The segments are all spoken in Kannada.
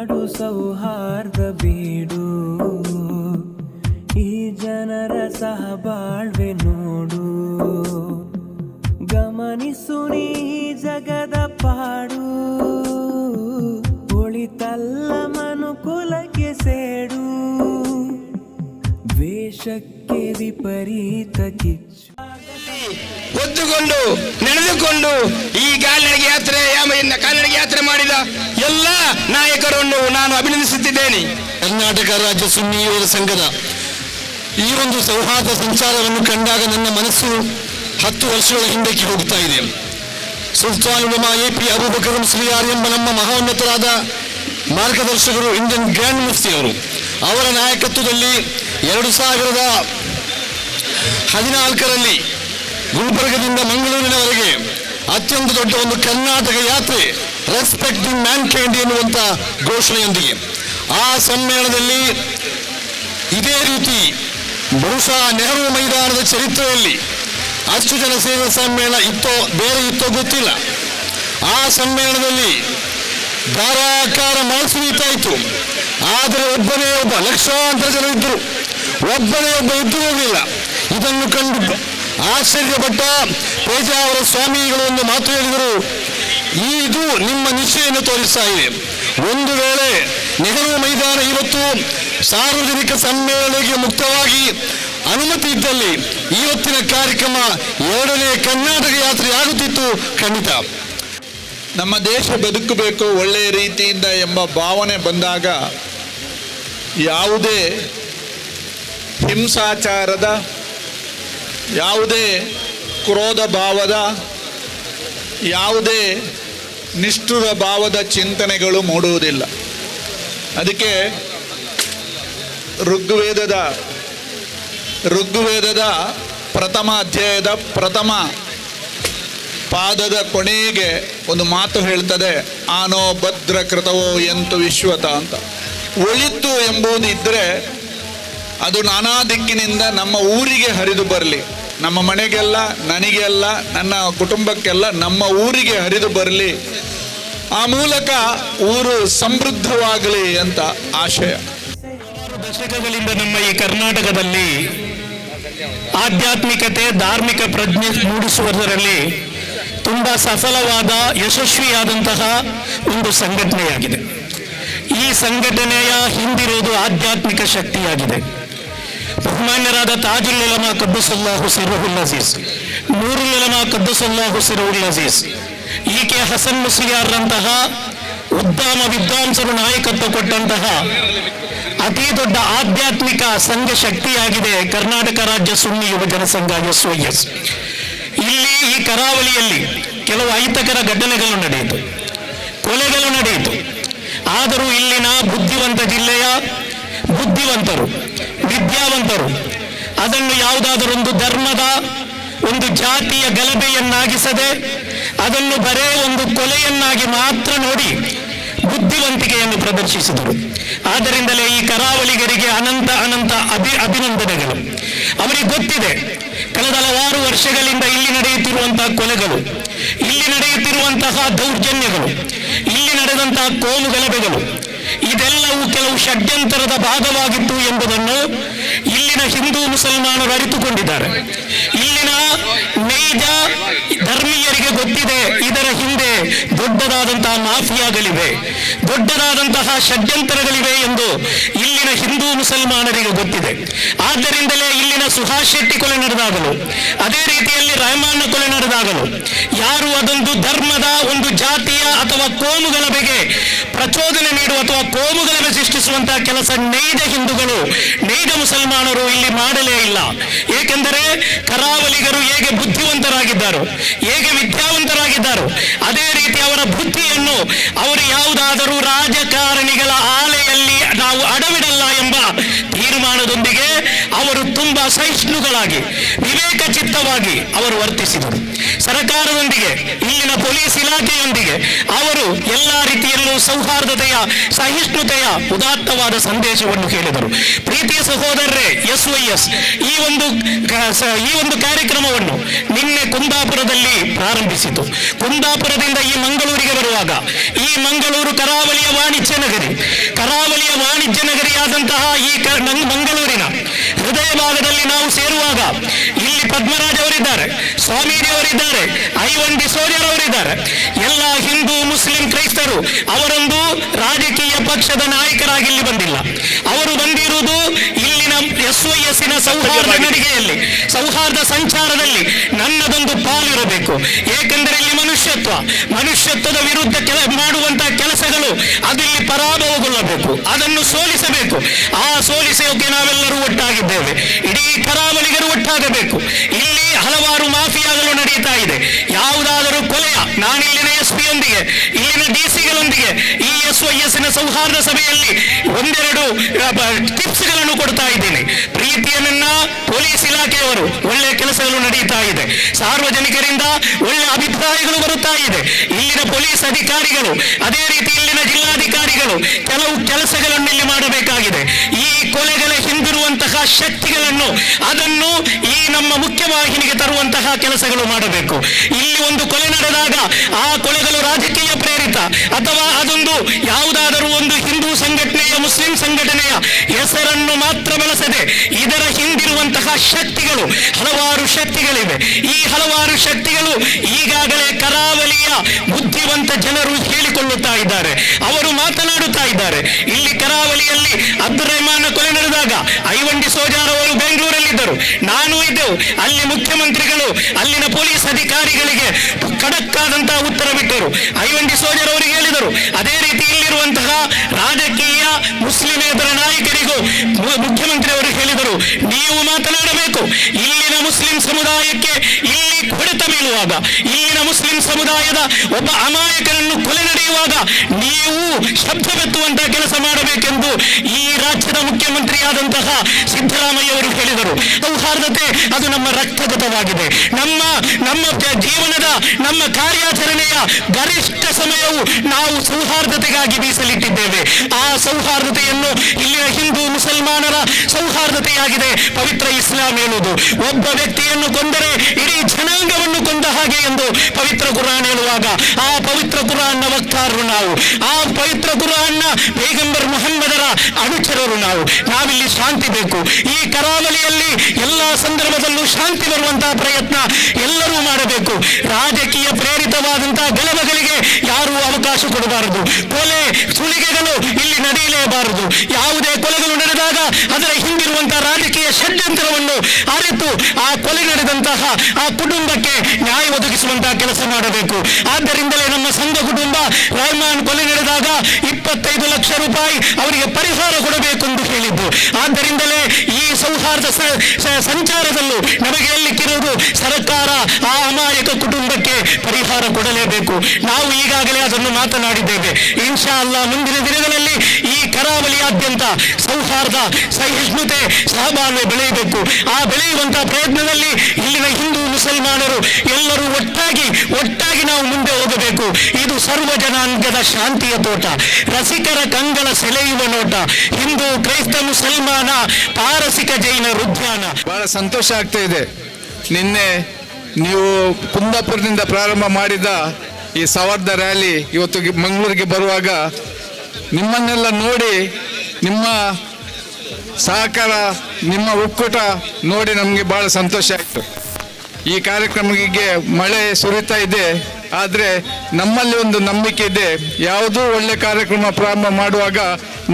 ನಾಡು ಸೌಹಾರ್ದ ಬೀಡು. ಈ ಜನರ ಸಹ ಸಹಬಾಳ್ವೆ ನೋಡು. ಗಮನಿಸು ನೀ ಜಗದ ಪಾಡು. ಒಳಿತಲ್ಲ ಮನುಕುಲಕ್ಕೆ ಸೇಡು. ದ್ವೇಷಕ್ಕೆ ವಿಪರೀತ ಕಿಚ್ಚು. ಒದ್ದುಕೊಂಡು, ನಡೆದುಕೊಂಡು ಈ ಕಾಲ್ನಡಿಗೆ ಯಾತ್ರೆ ಯಾಮೆಯಿಂದ ಕಾಲ್ನಡಿಗೆ ಯಾತ್ರೆ ಮಾಡಿದ ಎಲ್ಲ ನಾಯಕರನ್ನು ನಾನು ಅಭಿನಂದಿಸುತ್ತಿದ್ದೇನೆ. ಕರ್ನಾಟಕ ರಾಜ್ಯ ಸುನ್ನಿಯೋಗ ಸಂಘದ ಈ ಒಂದು ಸೌಹಾರ್ದ ಸಂಚಾರವನ್ನು ಕಂಡಾಗ ನನ್ನ ಮನಸ್ಸು ಹತ್ತು ವರ್ಷಗಳ ಹಿಂದಕ್ಕೆ ಹೋಗ್ತಾ ಇದೆ. ಸುಲ್ತಾನ್ ಉಮಾ ಎ ಪಿ ಅಬೂಬಕರಂ ಶ್ರೀಯಾರ್ ಎಂಬ ನಮ್ಮ ಮಹೋನ್ನತರಾದ ಮಾರ್ಗದರ್ಶಕರು ಇಂಡಿಯನ್ ಗ್ರ್ಯಾಂಡ್ ಮುಫ್ತಿ ಅವರು. ಅವರ ನಾಯಕತ್ವದಲ್ಲಿ ಎರಡು ಸಾವಿರದ ಹದಿನಾಲ್ಕರಲ್ಲಿ ಗುಲ್ಬರ್ಗದಿಂದ ಮಂಗಳೂರಿನವರೆಗೆ ಅತ್ಯಂತ ದೊಡ್ಡ ಒಂದು ಕರ್ನಾಟಕ ಯಾತ್ರೆ ರೆಸ್ಪೆಕ್ಟ್ ರೆಸ್ಪೆಕ್ಟಿಂಗ್ ಮ್ಯಾನ್ ಕ್ಯಾಂಡಿ ಎನ್ನುವಂತ ಘೋಷಣೆಯೊಂದಿಗೆ. ಆ ಸಮ್ಮೇಳನದಲ್ಲಿ ಇದೇ ರೀತಿ ಬಹುಶಃ ನೆಹರು ಮೈದಾನದ ಚರಿತ್ರೆಯಲ್ಲಿ ಅಷ್ಟು ಜನ ಸೇವಾ ಸಮ್ಮೇಳನ ಇತ್ತೋ ಬೇರೆ ಇತ್ತೋ ಗೊತ್ತಿಲ್ಲ. ಆ ಸಮ್ಮೇಳನದಲ್ಲಿ ಧಾರಾಕಾರ ಮನಸ್ಸು ಸುರಿತಾ ಆದರೆ ಒಬ್ಬನೇ ಒಬ್ಬ ಲಕ್ಷಾಂತರ ಜನ ಇದ್ದರು. ಒಬ್ಬನೇ ಒಬ್ಬ ಇದ್ದು ಹೋಗಲಿಲ್ಲ. ಇದನ್ನು ಕಂಡು ಆಶ್ಚರ್ಯಪಟ್ಟ ಪೇಜಾವರ ಸ್ವಾಮಿಗಳು ಒಂದು ಮಾತು ಹೇಳಿದರು. ಇದು ನಿಮ್ಮ ನಿಶ್ಚಯನ್ನು ತೋರಿಸ್ತಾ ಇದೆ. ಒಂದು ವೇಳೆ ನೆಹರು ಮೈದಾನ ಇವತ್ತು ಸಾರ್ವಜನಿಕ ಸಮ್ಮೇಳನಕ್ಕೆ ಮುಕ್ತವಾಗಿ ಅನುಮತಿ ಇದ್ದಲ್ಲಿ ಇವತ್ತಿನ ಕಾರ್ಯಕ್ರಮ ಎರಡನೇ ಕರ್ನಾಟಕ ಯಾತ್ರೆ ಆಗುತ್ತಿತ್ತು ಖಂಡಿತ. ನಮ್ಮ ದೇಶ ಬದುಕಬೇಕು ಒಳ್ಳೆಯ ರೀತಿಯಿಂದ ಎಂಬ ಭಾವನೆ ಬಂದಾಗ ಯಾವುದೇ ಹಿಂಸಾಚಾರದ ಯಾವುದೇ ಕ್ರೋಧ ಭಾವದ, ಯಾವುದೇ ನಿಷ್ಠುರ ಭಾವದ ಚಿಂತನೆಗಳು ಮೂಡುವುದಿಲ್ಲ. ಅದಕ್ಕೆ ಋಗ್ವೇದದ ಋಗ್ವೇದದ ಪ್ರಥಮ ಅಧ್ಯಾಯದ ಪ್ರಥಮ ಪಾದದ ಕೊನೆಗೆ ಒಂದು ಮಾತು ಹೇಳ್ತದೆ, ಆನೋ ಭದ್ರ ಕೃತವೋ ಎಂತು ವಿಶ್ವತ ಅಂತ. ಒಳಿತು ಎಂಬುದು ಇದ್ದರೆ ಅದು ನಾನಾ ದಿಕ್ಕಿನಿಂದ ನಮ್ಮ ಊರಿಗೆ ಹರಿದು ಬರಲಿ. ನಮ್ಮ ಮನೆಗೆಲ್ಲ, ನನಗೆಲ್ಲ, ನನ್ನ ಕುಟುಂಬಕ್ಕೆಲ್ಲ, ನಮ್ಮ ಊರಿಗೆ ಹರಿದು ಬರಲಿ. ಆ ಮೂಲಕ ಊರು ಸಮೃದ್ಧವಾಗಲಿ ಅಂತ ಆಶಯ. ದಶಕಗಳಿಂದ ನಮ್ಮ ಈ ಕರ್ನಾಟಕದಲ್ಲಿ ಆಧ್ಯಾತ್ಮಿಕತೆ, ಧಾರ್ಮಿಕ ಪ್ರಜ್ಞೆ ಮೂಡಿಸುವುದರಲ್ಲಿ ತುಂಬಾ ಸಫಲವಾದ, ಯಶಸ್ವಿಯಾದಂತಹ ಒಂದು ಸಂಘಟನೆಯಾಗಿದೆ. ಈ ಸಂಘಟನೆಯ ಹಿಂದಿರುವುದು ಆಧ್ಯಾತ್ಮಿಕ ಶಕ್ತಿಯಾಗಿದೆ. ಬಹುಮಾನ್ಯರಾದ ತಾಜುಲ್ ಉಲಮಾ ಕಬ್ಬಸುಲ್ಲಾಹು ಸಿರಹುಲ್ ಅಜೀಸ್ ನೂರುಲ್ ಉಲಮಾ ಕಬ್ಬಸುಲ್ಲಾಹು ಸಿರಹುಲ್ ಅಜೀಸ್ ಈಕೆ ಹಸನ್ ಮುಸ್ಲಿಯಾರ್ರಂತಹ ಉದ್ದಾಮ ವಿದ್ವಾಂಸರು ನಾಯಕತ್ವ ಕೊಟ್ಟಂತಹ ಅತಿ ದೊಡ್ಡ ಆಧ್ಯಾತ್ಮಿಕ ಸಂಘ ಶಕ್ತಿಯಾಗಿದೆ ಕರ್ನಾಟಕ ರಾಜ್ಯ ಸುನ್ನಿ ಯುವ ಸಂಘ ಎಸ್ ಎಸ್. ಇಲ್ಲಿ ಈ ಕರಾವಳಿಯಲ್ಲಿ ಕೆಲವು ಅಹಿತಕರ ಘಟನೆಗಳು ನಡೆಯಿತು, ಕೊಲೆಗಳು ನಡೆಯಿತು. ಆದರೂ ಇಲ್ಲಿನ ಬುದ್ಧಿವಂತ ಜಿಲ್ಲೆಯ ಬುದ್ಧಿವಂತರು ವಿದ್ಯಾವಂತರು, ಅದನ್ನು ಯಾವುದಾದರೊಂದು ಧರ್ಮದ ಒಂದು ಜಾತಿಯ ಗಲಭೆಯನ್ನಾಗಿಸದೆ, ಅದನ್ನು ಬರೇ ಒಂದು ಕೊಲೆಯನ್ನಾಗಿ ಮಾತ್ರ ನೋಡಿ ಬುದ್ಧಿವಂತಿಕೆಯನ್ನು ಪ್ರದರ್ಶಿಸಿದರು. ಆದ್ದರಿಂದಲೇ ಈ ಕರಾವಳಿಗರಿಗೆ ಅನಂತ ಅನಂತ ಅಭಿ, ಅಭಿನಂದನೆಗಳು. ಅವರಿಗೆ ಗೊತ್ತಿದೆ, ಕಳೆದ ಹಲವಾರು ವರ್ಷಗಳಿಂದ ಇಲ್ಲಿ ನಡೆಯುತ್ತಿರುವಂತಹ ಕೊಲೆಗಳು, ಇಲ್ಲಿ ನಡೆಯುತ್ತಿರುವಂತಹ ದೌರ್ಜನ್ಯಗಳು, ಇಲ್ಲಿ ನಡೆದಂತಹ ಕೋಲು ಗಲಭೆಗಳು ಇದೆಲ್ಲವೂ ಕೆಲವು ಷಡ್ಯಂತರದ ಭಾಗವಾಗಿತ್ತು ಎಂಬುದನ್ನು ಇಲ್ಲಿನ ಹಿಂದೂ ಮುಸಲ್ಮಾನರು ಅರಿತುಕೊಂಡಿದ್ದಾರೆ. ಇಲ್ಲಿನ ನೈಜ ಧರ್ಮೀಯರಿಗೆ ಗೊತ್ತಿದೆ, ಇದರ ಹಿಂದೆ ದೊಡ್ಡದಾದಂತಹ ಮಾಫಿಯಾಗಳಿವೆ. ದೊಡ್ಡದಾದಂತಹ ಷಡ್ಯಂತರಗಳಿವೆ ಎಂದು ಇಲ್ಲಿನ ಹಿಂದೂ ಮುಸಲ್ಮಾನರಿಗೆ ಗೊತ್ತಿದೆ. ಆದ್ದರಿಂದಲೇ ಇಲ್ಲಿನ ಸುಹಾಸ್ ಶೆಟ್ಟಿ ಕೊಲೆ ನಡೆದಾಗಲು, ಅದೇ ರೀತಿಯಲ್ಲಿ ರಹಮಾನ್ನ ಕೊಲೆ ನಡೆದಾಗಲು, ಯಾರು ಅದೊಂದು ಧರ್ಮದ ಒಂದು ಜಾತಿಯ ಅಥವಾ ಕೋಮುಗಲಭೆಗೆ ಪ್ರಚೋದನೆ ನೀಡುವ ಅಥವಾ ಕೋಮುಗಲಭೆ ಸೃಷ್ಟಿಸುವಂತಹ ಕೆಲಸ ನೈಜ ಹಿಂದೂಗಳು ನೈಜ ಮುಸಲ್ಮಾನರು ಇಲ್ಲಿ ಮಾಡಲೇ ಇಲ್ಲ. ಏಕೆಂದರೆ ಕರಾವಳಿಗರು ಹೇಗೆ ಬುದ್ಧಿವಂತರಾಗಿದ್ದಾರೋ, ಹೇಗೆ ವಿದ್ಯಾವಂತರಾಗಿದ್ದಾರೋ, ಅದೇ ರೀತಿ ಅವರ ಬುದ್ಧಿಯನ್ನು ಅವರು ಯಾವುದಾದರೂ ರಾಜಕಾರಣಿಗಳ ಆಲೆಯಲ್ಲಿ ನಾವು ಅಡವಿಡಲ್ಲ ಎಂಬ ತೀರ್ಮಾನದೊಂದಿಗೆ ಅವರು ತುಂಬಾ ಸಹಿಷ್ಣುಗಳಾಗಿ ವಿವೇಕ ಅವರು ವರ್ತಿಸಿದರು. ಸರ್ಕಾರದೊಂದಿಗೆ, ಇಲ್ಲಿನ ಪೊಲೀಸ್ ಇಲಾಖೆಯೊಂದಿಗೆ ಅವರು ಎಲ್ಲ ರೀತಿಯಲ್ಲೂ ಸೌಹಾರ್ದತೆಯ, ಸಹಿಷ್ಣುತೆಯ, ಉದಾತ್ತವಾದ ಸಂದೇಶವನ್ನು ಹೇಳಿದರು. ಪ್ರೀತಿಯ ಸಹೋದರರೇ, ಎಸ್ ವೈ ಎಸ್, ಈ ಒಂದು ಈ ಒಂದು ಕಾರ್ಯಕ್ರಮವನ್ನು ನಿನ್ನೆ ಕುಂದಾಪುರದಲ್ಲಿ ಪ್ರಾರಂಭಿಸಿತು. ಕುಂದಾಪುರದಿಂದ ಈ ಮಂಗಳೂರಿಗೆ ಬರುವಾಗ, ಈ ಮಂಗಳೂರು ಕರಾವಳಿಯ ವಾಣಿಜ್ಯ ನಗರಿ, ಕರಾವಳಿಯ ವಾಣಿಜ್ಯ ನಗರಿಯಾದಂತಹ ಈ ಮಂಗಳೂರಿನ ಹೃದಯ ಭಾಗದಲ್ಲಿ ನಾವು ಸೇರುವಾಗ, ಇಲ್ಲಿ ಪದ್ಮರಾಜ್ ಅವರಿದ್ದಾರೆ ಸ್ವಾಮೀಜಿ ಅವರಿದ್ದಾರೆ ಐವನ್ ಡಿಸೋಜರ್ ಅವರಿದ್ದಾರೆ ಎಲ್ಲ ಹಿಂದೂ, ಮುಸ್ಲಿಂ ಕ್ರೈಸ್ತರು ಅವರೊಂದು ರಾಜಕೀಯ ಪಕ್ಷದ ನಾಯಕರಾಗಿ ಇಲ್ಲಿ ಬಂದಿಲ್ಲ. ಅವರು ಬಂದಿರುವುದು ಇಲ್ಲಿನ ಎಸ್ ಎಸ್ಸಿನ ಸೌಹಾರ್ದ ನಡಿಗೆಯಲ್ಲಿ ಸೌಹಾರ್ದ ಸಂಚಾರದಲ್ಲಿ ನನ್ನದೊಂದು ಪಾಲಿರಬೇಕು. ಏಕೆಂದರೆ ಇಲ್ಲಿ ಮನುಷ್ಯತ್ವ ಮನುಷ್ಯತ್ವದ ವಿರುದ್ಧ ಕೆಲ ಮಾಡುವಂತಹ ಕೆಲಸಗಳು ಅದಿಲ್ಲಿ ಪರಾಭವಗೊಳ್ಳಬೇಕು ಅದನ್ನು ಸೋಲಿಸಬೇಕು. ಆ ಸೋಲಿಸೋಕೆ ನಾವೆಲ್ಲರೂ ಒಟ್ಟಾಗಿದ್ದೇವೆ. ಇಡೀ ಕರಾವಳಿಗರು ಒಟ್ಟಾಗಬೇಕು. ಇಲ್ಲಿ ಹಲವಾರು ಮಾಫಿಯಾಗಳು ನಡೆಯುತ್ತಾ ಇದೆ. ಯಾವುದಾದರೂ ಕೊಲೆಯ ನಾನಿಲ್ಲಿನ ಎಸ್ ಪಿಯೊಂದಿಗೆ ಇಲ್ಲಿನ ಡಿ ಸಿಗಳೊಂದಿಗೆ ಈ ಎಸ್ ವೈ ಎಸ್ನ ಸೌಹಾರ್ದ ಸಭೆಯಲ್ಲಿ ಒಂದೆರಡು ಟಿಪ್ಸ್ಗಳನ್ನು ಕೊಡ್ತಾ ಇದ್ದೇನೆ. ಪ್ರೀತಿಯನ್ನ ಪೊಲೀಸ್ ಇಲಾಖೆಯವರು ಒಳ್ಳೆ ಕೆಲಸಗಳು ನಡೀತಾ ಇದೆ. ಸಾರ್ವಜನಿಕರಿಂದ ಒಳ್ಳೆ ಅಭಿಪ್ರಾಯಗಳು ಬರುತ್ತಾ ಇದೆ. ಇಲ್ಲಿನ ಪೊಲೀಸ್ ಅಧಿಕಾರಿಗಳು, ಅದೇ ರೀತಿ ಇಲ್ಲಿನ ಜಿಲ್ಲಾಧಿಕಾರಿಗಳು ಕೆಲವು ಕೆಲಸಗಳನ್ನು ಇಲ್ಲಿ ಮಾಡಬೇಕಾಗಿದೆ. ಈ ಕೊಲೆಗಳ ಹಿಂದಿರುವಂತಹ ಶಕ್ತಿಗಳನ್ನು, ಅದನ್ನು ಈ ನಮ್ಮ ಮುಖ್ಯವಾಹಿನಿಗೆ ತರುವಂತಹ ಕೆಲಸಗಳು ಮಾಡಬೇಕು. ಇಲ್ಲಿ ಒಂದು ಕೊಲೆ ನಡೆದಾಗ ಆ ಕೊಳೆಗಳು ರಾಜಕೀಯ ಪ್ರೇರಿತ ಅಥವಾ ಅದೊಂದು ಯಾವುದಾದರೂ ಒಂದು ಹಿಂದೂ ಸಂಘಟನೆಯ, ಮುಸ್ಲಿಂ ಸಂಘಟನೆಯ ಹೆಸರನ್ನು ಮಾತ್ರ ಬಳಸದೆ ಇದರ ಹಿಂದಿರುವಂತಹ ಶಕ್ತಿಗಳು ಹಲವಾರು ಶಕ್ತಿಗಳಿವೆ. ಈ ಹಲವಾರು ಶಕ್ತಿಗಳು ಈಗಾಗಲೇ ಕರಾವಳಿಯ ಬುದ್ಧಿವಂತ ಜನರು ಹೇಳಿಕೊಳ್ಳುತ್ತಾ ಇದ್ದಾರೆ. ಅವರು ಮಾತನಾಡುತ್ತಾ ಇದ್ದಾರೆ. ಇಲ್ಲಿ ಕರಾವಳಿಯಲ್ಲಿ ಅಬ್ದುಲ್ ರೆಹಮಾನ್ ಕೊಲೆ ನಡೆದಾಗ ಐವಂಡಿ ಸೋಜಾರ್ ಅವರು ಬೆಂಗಳೂರಲ್ಲಿದ್ದರು. ನಾನು ಇದ್ದೆವು. ಅಲ್ಲಿ ಮುಖ್ಯಮಂತ್ರಿಗಳು, ಅಲ್ಲಿನ ಪೊಲೀಸ್ ಅಧಿಕಾರಿಗಳಿಗೆ ಖಡಕ್ ಆದಂತಹ ಉತ್ತರ ಬಿಟ್ಟರು. ಐವಂಡಿ ಸೋಜರ್ ಅವರಿಗೆ ಹೇಳಿದರು, ಅದೇ ರೀತಿ ಇಲ್ಲಿರುವಂತಹ ರಾಜಕೀಯ ಮುಸ್ಲಿಮೇತರ ನಾಯಕರಿಗೂ ಮುಖ್ಯಮಂತ್ರಿ ಅವರು ಹೇಳಿದರು, ನೀವು ಮಾತನಾಡಬೇಕು. ಇಲ್ಲಿನ ಮುಸ್ಲಿಂ ಸಮುದಾಯಕ್ಕೆ ಇಲ್ಲಿ ಹೊಡೆತ ಬೀಳುವಾಗ, ಇಲ್ಲಿನ ಮುಸ್ಲಿಂ ಸಮುದಾಯದ ಒಬ್ಬ ಅಮಾಯಕರನ್ನು ಕೊಲೆ ನಡೆಯುವಾಗ ನೀವು ಶಬ್ದವೆತ್ತುವಂತಹ ಕೆಲಸ ಮಾಡಬೇಕೆಂದು ಈ ರಾಜ್ಯದ ಮುಖ್ಯಮಂತ್ರಿಯಾದಂತಹ ಸಿದ್ದರಾಮಯ್ಯ ಅವರು ಹೇಳಿದರು. ಸೌಹಾರ್ದತೆ ಅದು ನಮ್ಮ ರಕ್ತಗತವಾಗಿದೆ. ನಮ್ಮ ನಮ್ಮ ಜೀವನದ, ನಮ್ಮ ಕಾರ್ಯಾಚರಣೆಯ ಗರಿಷ್ಠ ಸಮಯವು ನಾವು ಸೌಹಾರ್ದತೆಗಾಗಿ ಮೀಸಲಿಟ್ಟಿದ್ದೇವೆ. ಆ ಸೌಹಾರ್ದತೆಯನ್ನು ಇಲ್ಲಿನ ಹಿಂದೂ ಮುಸಲ್ಮಾನರ ಸೌಹಾರ್ದತೆಯಾಗಿದೆ ಪವಿತ್ರ ಇಸ್ಲಾಂ ಹೇಳುವುದು. ಒಬ್ಬ ವ್ಯಕ್ತಿಯನ್ನು ಕೊಂದರೆ ಇಡೀ ಜನಾಂಗವನ್ನು ಕೊಂದ ಹಾಗೆ ಎಂದು ಪವಿತ್ರ ಕುರಾನ್ ಹೇಳುವಾಗ, ಆ ಪವಿತ್ರ ಕುರಾನ್ನ ವಕ್ತಾರರು ನಾವು. ಆ ಪವಿತ್ರ ಕುರಾನ್ನ ಬೇಗಂಬರ್ ಮೊಹಮ್ಮದರ ಅನುಚರರು ನಾವು. ನಾವಿಲ್ಲಿ ಶಾಂತಿ ಬೇಕು. ಈ ಕರಾವಳಿಯಲ್ಲಿ ಎಲ್ಲ ಸಂದರ್ಭದಲ್ಲೂ ಶಾಂತಿ ಬರುವಂತಹ ಪ್ರಯತ್ನ ಎಲ್ಲರೂ ಮಾಡಬೇಕು. ರಾಜಕೀಯ ಪ್ರೇರಿತವಾದಂತಹ ಗಲಭೆಗಳಿಗೆ ಯಾರೂ ಅವಕಾಶ ಕೊಡಬಾರದು. ಕೊಲೆ, ಸುಲಿಗೆಗಳು ಇಲ್ಲಿ ನಡೆಯಲೇಬಾರದು. ಯಾವುದೇ ಕೊಲೆಗಳು ನಡೆದಾಗ ಅದರ ಹಿಂದಿರುವಂತಹ ರಾಜಕೀಯ ಷಡ್ಯಂತ್ರವನ್ನು ಅರಿತು ಆ ಕೊಲೆ ನಡೆದಂತಹ ಆ ಕುಟುಂಬಕ್ಕೆ ನ್ಯಾಯ ಒದಗಿಸುವಂತಹ ಕೆಲಸ ಮಾಡಬೇಕು. ಆದ್ದರಿಂದಲೇ ನಮ್ಮ ಸಂಘ ಕುಟುಂಬ ರೆಹಮಾನ್ ಕೊಲೆ ನಡೆದಾಗ ಇಪ್ಪತ್ತೈದು ಲಕ್ಷ ರೂಪಾಯಿ ಅವರಿಗೆ ಪರಿಹಾರ ಕೊಡಬೇಕು ಎಂದು ಹೇಳಿದ್ದು. ಆದ್ದರಿಂದಲೇ ಈ ಸೌಹಾರ್ದ ಸಂಚಾರದಲ್ಲೂ ನಮಗೆ ಹೇಳಲಿಕ್ಕಿರುವುದು ಸರ್ಕಾರ ಆ ಅಮಾಯಕ ಕುಟುಂಬಕ್ಕೆ ಪರಿಹಾರ ಕೊಡಲೇಬೇಕು. ನಾವು ಈಗಾಗಲೇ ಅದನ್ನು ಮಾತನಾಡಿದ್ದೇವೆ. ಇನ್ಶಾ ಅಲ್ಲ ಮುಂದಿನ ದಿನಗಳಲ್ಲಿ ಕರಾವಳಿಯಾದ್ಯಂತ ಸೌಹಾರ್ದ, ಸಹಿಷ್ಣುತೆ, ಸಹಬಾಳ್ವೆ ಬೆಳೆಯಬೇಕು. ಆ ಬೆಳೆಯುವಂತಹ ಪ್ರಯತ್ನದಲ್ಲಿ ಇಲ್ಲಿನ ಹಿಂದೂ ಮುಸಲ್ಮಾನರು ಎಲ್ಲರೂ ಒಟ್ಟಾಗಿ ಒಟ್ಟಾಗಿ ನಾವು ಮುಂದೆ ಹೋಗಬೇಕು. ಇದು ಸರ್ವ ಜನಾಂಗದ ಶಾಂತಿಯ ತೋಟ. ರಸಿಕರ ಕಂಗಳ ಸೆಳೆಯುವ ನೋಟ. ಹಿಂದೂ ಕ್ರೈಸ್ತ ಮುಸಲ್ಮಾನ ಪಾರಸಿಕ ಜೈನ ಉದ್ಯಾನ ಬಹಳ ಸಂತೋಷ ಆಗ್ತಾ ಇದೆ. ನಿನ್ನೆ ನೀವು ಕುಂದಾಪುರದಿಂದ ಪ್ರಾರಂಭ ಮಾಡಿದ ಈ ಸವಾರ್ಧ ರ್ಯಾಲಿ ಇವತ್ತು ಮಂಗಳೂರಿಗೆ ಬರುವಾಗ ನಿಮ್ಮನ್ನೆಲ್ಲ ನೋಡಿ, ನಿಮ್ಮ ಸಹಕಾರ, ನಿಮ್ಮ ಒಕ್ಕೂಟ ನೋಡಿ ನಮಗೆ ಬಹಳ ಸಂತೋಷ ಆಯಿತು. ಈ ಕಾರ್ಯಕ್ರಮಕ್ಕೆ ಮಳೆ ಸುರಿತಾ ಇದೆ, ಆದರೆ ನಮ್ಮಲ್ಲಿ ಒಂದು ನಂಬಿಕೆ ಇದೆ. ಯಾವುದೂ ಒಳ್ಳೆ ಕಾರ್ಯಕ್ರಮ ಪ್ರಾರಂಭ ಮಾಡುವಾಗ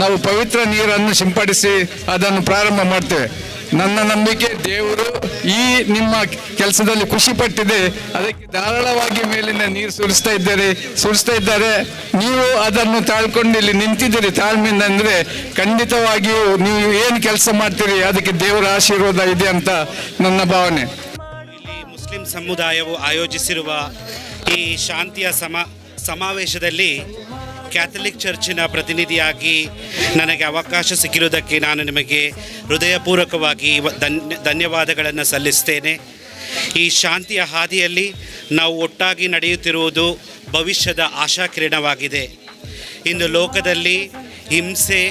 ನಾವು ಪವಿತ್ರ ನೀರನ್ನು ಸಿಂಪಡಿಸಿ ಅದನ್ನು ಪ್ರಾರಂಭ ಮಾಡ್ತೇವೆ. ನನ್ನ ನಂಬಿಕೆ ದೇವರು ಈ ನಿಮ್ಮ ಕೆಲಸದಲ್ಲಿ ಖುಷಿ ಪಟ್ಟಿದೆ. ಅದಕ್ಕೆ ಧಾರಾಳವಾಗಿ ಮೇಲಿನ ನೀರು ಸುರಿಸ್ತಾ ಇದ್ದಾರೆ. ಸುರಿಸ್ತಾ ಇದ್ದಾರೆ. ನೀವು ಅದನ್ನು ತಾಳ್ಕೊಂಡು ಇಲ್ಲಿ ನಿಂತಿದ್ದೀರಿ. ತಾಳ್ಮೆಯಿಂದ ಅಂದರೆ ಖಂಡಿತವಾಗಿಯೂ ನೀವು ಏನು ಕೆಲಸ ಮಾಡ್ತೀರಿ, ಅದಕ್ಕೆ ದೇವರ ಆಶೀರ್ವಾದ ಇದೆ ಅಂತ ನನ್ನ ಭಾವನೆ. ಮುಸ್ಲಿಂ ಸಮುದಾಯವು ಆಯೋಜಿಸಿರುವ ಈ ಶಾಂತಿಯ ಸಮ, ಸಮಾವೇಶದಲ್ಲಿ ಕ್ಯಾಥಲಿಕ್ ಚರ್ಚಿನ ಪ್ರತಿನಿಧಿಯಾಗಿ ನನಗೆ ಅವಕಾಶ ಸಿಕ್ಕಿರುವುದಕ್ಕೆ ನಾನು ನಿಮಗೆ ಹೃದಯಪೂರ್ವಕವಾಗಿ ಧನ್ಯ, ಧನ್ಯವಾದಗಳನ್ನು ಸಲ್ಲಿಸ್ತೇನೆ. ಈ ಶಾಂತಿಯ ಹಾದಿಯಲ್ಲಿ ನಾವು ಒಟ್ಟಾಗಿ ನಡೆಯುತ್ತಿರುವುದು ಭವಿಷ್ಯದ ಆಶಾಕಿರಣವಾಗಿದೆ. ಇಂದು ಲೋಕದಲ್ಲಿ ಹಿಂಸೆ,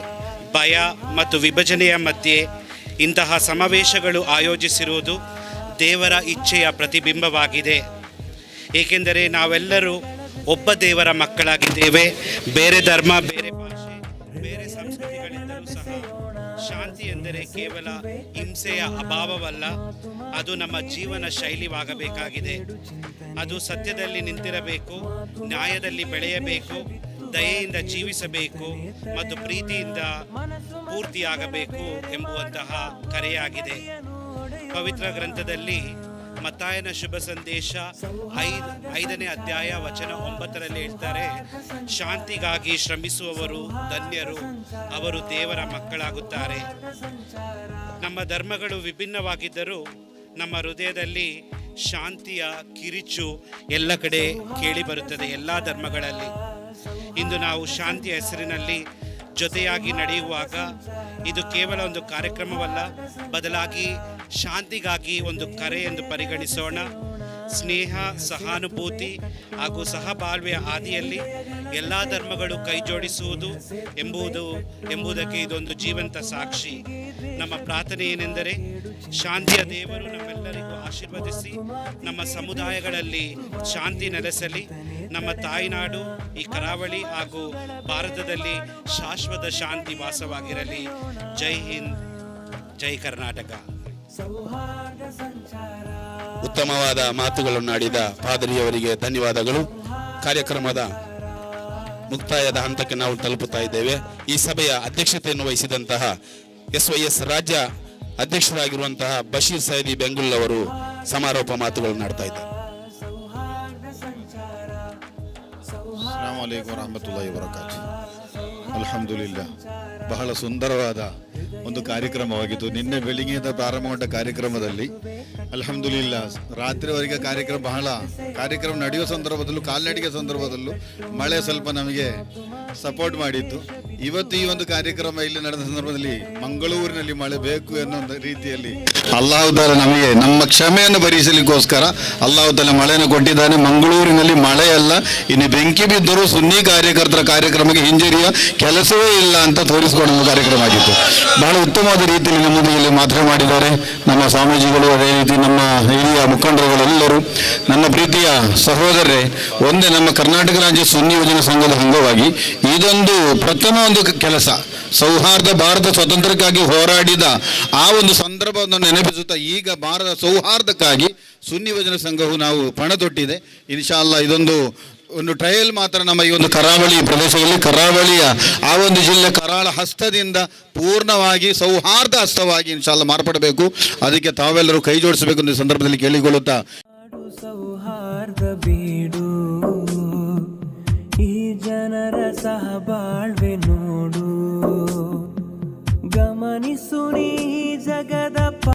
ಭಯ ಮತ್ತು ವಿಭಜನೆಯ ಮಧ್ಯೆ ಇಂತಹ ಸಮಾವೇಶಗಳು ಆಯೋಜಿಸಿರುವುದು ದೇವರ ಇಚ್ಛೆಯ ಪ್ರತಿಬಿಂಬವಾಗಿದೆ. ಏಕೆಂದರೆ ನಾವೆಲ್ಲರೂ ಒಬ್ಬ ದೇವರ ಮಕ್ಕಳಾಗಿದ್ದೇವೆ. ಬೇರೆ ಧರ್ಮ, ಬೇರೆ ಭಾಷೆ, ಬೇರೆ ಸಂಸ್ಕೃತಿಗಳಿಂದಲೂ ಸಹ ಶಾಂತಿ ಎಂದರೆ ಕೇವಲ ಹಿಂಸೆಯ ಅಭಾವವಲ್ಲ, ಅದು ನಮ್ಮ ಜೀವನ ಶೈಲಿವಾಗಬೇಕಾಗಿದೆ. ಅದು ಸತ್ಯದಲ್ಲಿ ನಿಂತಿರಬೇಕು, ನ್ಯಾಯದಲ್ಲಿ ಬೆಳೆಯಬೇಕು, ದಯೆಯಿಂದ ಜೀವಿಸಬೇಕು ಮತ್ತು ಪ್ರೀತಿಯಿಂದ ಪೂರ್ತಿಯಾಗಬೇಕು ಎಂಬುವಂತಹ ಕರೆಯಾಗಿದೆ. ಪವಿತ್ರ ಗ್ರಂಥದಲ್ಲಿ ಮತ್ತಾಯನ ಶುಭ ಸಂದೇಶ ಐದು, ಐದನೇ ಅಧ್ಯಾಯ ವಚನ ಒಂಬತ್ತರಲ್ಲಿ ಹೇಳ್ತಾರೆ, ಶಾಂತಿಗಾಗಿ ಶ್ರಮಿಸುವವರು ಧನ್ಯರು, ಅವರು ದೇವರ ಮಕ್ಕಳಾಗುತ್ತಾರೆ. ನಮ್ಮ ಧರ್ಮಗಳು ವಿಭಿನ್ನವಾಗಿದ್ದರೂ ನಮ್ಮ ಹೃದಯದಲ್ಲಿ ಶಾಂತಿಯ ಕಿರಿಚು ಎಲ್ಲ ಕಡೆ ಕೇಳಿಬರುತ್ತದೆ ಎಲ್ಲ ಧರ್ಮಗಳಲ್ಲಿ. ಇಂದು ನಾವು ಶಾಂತಿಯ ಹೆಸರಿನಲ್ಲಿ ಜೊತೆಯಾಗಿ ನಡೆಯುವಾಗ ಇದು ಕೇವಲ ಒಂದು ಕಾರ್ಯಕ್ರಮವಲ್ಲ, ಬದಲಾಗಿ ಶಾಂತಿಗಾಗಿ ಒಂದು ಕರೆ ಎಂದು ಪರಿಗಣಿಸೋಣ. ಸ್ನೇಹ, ಸಹಾನುಭೂತಿ ಹಾಗೂ ಸಹಬಾಳ್ವೆಯ ಹಾದಿಯಲ್ಲಿ ಎಲ್ಲ ಧರ್ಮಗಳು ಕೈಜೋಡಿಸುವುದು ಎಂಬುದು, ಎಂಬುದಕ್ಕೆ ಇದೊಂದು ಜೀವಂತ ಸಾಕ್ಷಿ. ನಮ್ಮ ಪ್ರಾರ್ಥನೆ ಏನೆಂದರೆ, ಶಾಂತಿಯ ದೇವರು ನಮ್ಮೆಲ್ಲರಿಗೂ ಆಶೀರ್ವದಿಸಿ, ನಮ್ಮ ಸಮುದಾಯಗಳಲ್ಲಿ ಶಾಂತಿ ನೆಲೆಸಲಿ, ನಮ್ಮ ತಾಯಿನಾಡು, ಈ ಕರಾವಳಿ ಹಾಗೂ ಭಾರತದಲ್ಲಿ ಶಾಶ್ವತ ಶಾಂತಿ ವಾಸವಾಗಿರಲಿ. ಜೈ ಹಿಂದ್, ಜೈ ಕರ್ನಾಟಕ. ಉತ್ತಮವಾದ ಮಾತುಗಳನ್ನು ಆಡಿದ ಪಾದರಿಯವರಿಗೆ ಧನ್ಯವಾದಗಳು. ಕಾರ್ಯಕ್ರಮದ ಮುಕ್ತಾಯದ ಹಂತಕ್ಕೆ ನಾವು ತಲುಪುತ್ತಾ ಇದ್ದೇವೆ. ಈ ಸಭೆಯ ಅಧ್ಯಕ್ಷತೆಯನ್ನು ವಹಿಸಿದಂತಹ ಎಸ್ ವೈ ಎಸ್ ರಾಜ್ಯ ಅಧ್ಯಕ್ಷರಾಗಿರುವಂತಹ ಬಶೀರ್ ಸೈದಿ ಬೆಂಗುಲ್ ಅವರು ಸಮಾರೋಪ ಮಾತುಗಳನ್ನು ಆಡ್ತಾ ಇದ್ದಾರೆ. ಅಲ್ಹಮ್ದುಲಿಲ್ಲ. ಬಹಳ ಸುಂದರವಾದ ಒಂದು ಕಾರ್ಯಕ್ರಮವಾಗಿತ್ತು. ನಿನ್ನೆ ಬೆಳಿಗ್ಗೆಯಿಂದ ಪ್ರಾರಂಭಗೊಂಡ ಕಾರ್ಯಕ್ರಮದಲ್ಲಿ ಅಲ್ಹಮ್ದುಲಿಲ್ಲ, ರಾತ್ರಿವರೆಗೆ ಕಾರ್ಯಕ್ರಮ ಬಹಳ. ಕಾರ್ಯಕ್ರಮ ನಡೆಯುವ ಸಂದರ್ಭದಲ್ಲೂ ಕಾಲ್ನಡಿಗೆ ಸಂದರ್ಭದಲ್ಲೂ ಮಳೆ ಸ್ವಲ್ಪ ನಮಗೆ ಸಪೋರ್ಟ್ ಮಾಡಿತ್ತು. ಇವತ್ತು ಈ ಒಂದು ಕಾರ್ಯಕ್ರಮ ಇಲ್ಲಿ ನಡೆದ ಸಂದರ್ಭದಲ್ಲಿ ಮಂಗಳೂರಿನಲ್ಲಿ ಮಳೆ ಬೇಕು ಎನ್ನುವ ರೀತಿಯಲ್ಲಿ ಅಲ್ಲಾಹುದಾಲ ನಮಗೆ ನಮ್ಮ ಕ್ಷಮೆಯನ್ನು ಭರಿಸಲಿಕ್ಕೋಸ್ಕರ ಅಲ್ಲಾಹು ತಾಲ ಮಳೆಯನ್ನು ಕೊಟ್ಟಿದ್ದಾನೆ. ಮಂಗಳೂರಿನಲ್ಲಿ ಮಳೆಯಲ್ಲ, ಇನ್ನು ಬೆಂಕಿ ಬಿದ್ದರೂ ಸುನ್ನಿ ಕಾರ್ಯಕರ್ತರ ಕಾರ್ಯಕ್ರಮಕ್ಕೆ ಹಿಂಜರಿಯ ಕೆಲಸವೇ ಇಲ್ಲ ಅಂತ ತೋರಿಸಿಕೊಂಡ ಕಾರ್ಯಕ್ರಮ ಆಗಿತ್ತು. ಬಹಳ ಉತ್ತಮವಾದ ರೀತಿಯಲ್ಲಿ ನಮ್ಮೊಂದಿಗೆ ಮಾತ್ರೆ ಮಾಡಿದ್ದಾರೆ. ನಮ್ಮ ಸ್ವಾಮೀಜಿಗಳು, ಅದೇ ರೀತಿ ನಮ್ಮ ಹಿರಿಯ ಮುಖಂಡರುಗಳೆಲ್ಲರೂ ನನ್ನ ಪ್ರೀತಿಯ ಸಹೋದರರೇ, ಒಂದೇ ನಮ್ಮ ಕರ್ನಾಟಕ ರಾಜ್ಯ ಸುನ್ನಿ ಸಂಘದ ಅಂಗವಾಗಿ ಇದೊಂದು ಪ್ರಥಮ ಒಂದು ಕೆಲಸ. ಸೌಹಾರ್ದ ಭಾರತ ಸ್ವತಂತ್ರಕ್ಕಾಗಿ ಹೋರಾಡಿದ ಆ ಒಂದು ಸಂದರ್ಭವನ್ನು ನೆನಪಿಸುತ್ತಾ ಈಗ ಭಾರತ ಸೌಹಾರ್ದಕ್ಕಾಗಿ ಸುನ್ನಿ ಸಂಘವು ನಾವು ಪಣ ತೊಟ್ಟಿದೆ ಇನ್ಶಾಲ್ಲ ಇದೊಂದು ಒಂದು ಟ್ರಯಲ್ ಮಾತ್ರ ನಮ್ಮ ಈ ಒಂದು ಕರಾವಳಿ ಪ್ರದೇಶದಲ್ಲಿ ಕರಾವಳಿಯ ಆ ಒಂದು ಜಿಲ್ಲೆ ಕರಾಳ ಹಸ್ತದಿಂದ ಪೂರ್ಣವಾಗಿ ಸೌಹಾರ್ದ ಹಸ್ತವಾಗಿ ಇನ್ಶಾಲ್ಲ ಮಾರ್ಪಡಬೇಕು. ಅದಕ್ಕೆ ತಾವೆಲ್ಲರೂ ಕೈ ಜೋಡಿಸಬೇಕು ಈ ಸಂದರ್ಭದಲ್ಲಿ ಕೇಳಿಕೊಳ್ಳುತ್ತಾ. ಸೌಹಾರ್ದ ಬೀಡು. ಈ ಜನರ ಸಹಬಾಳ್ವೆ ನೋಡು. ಗಮನಿಸು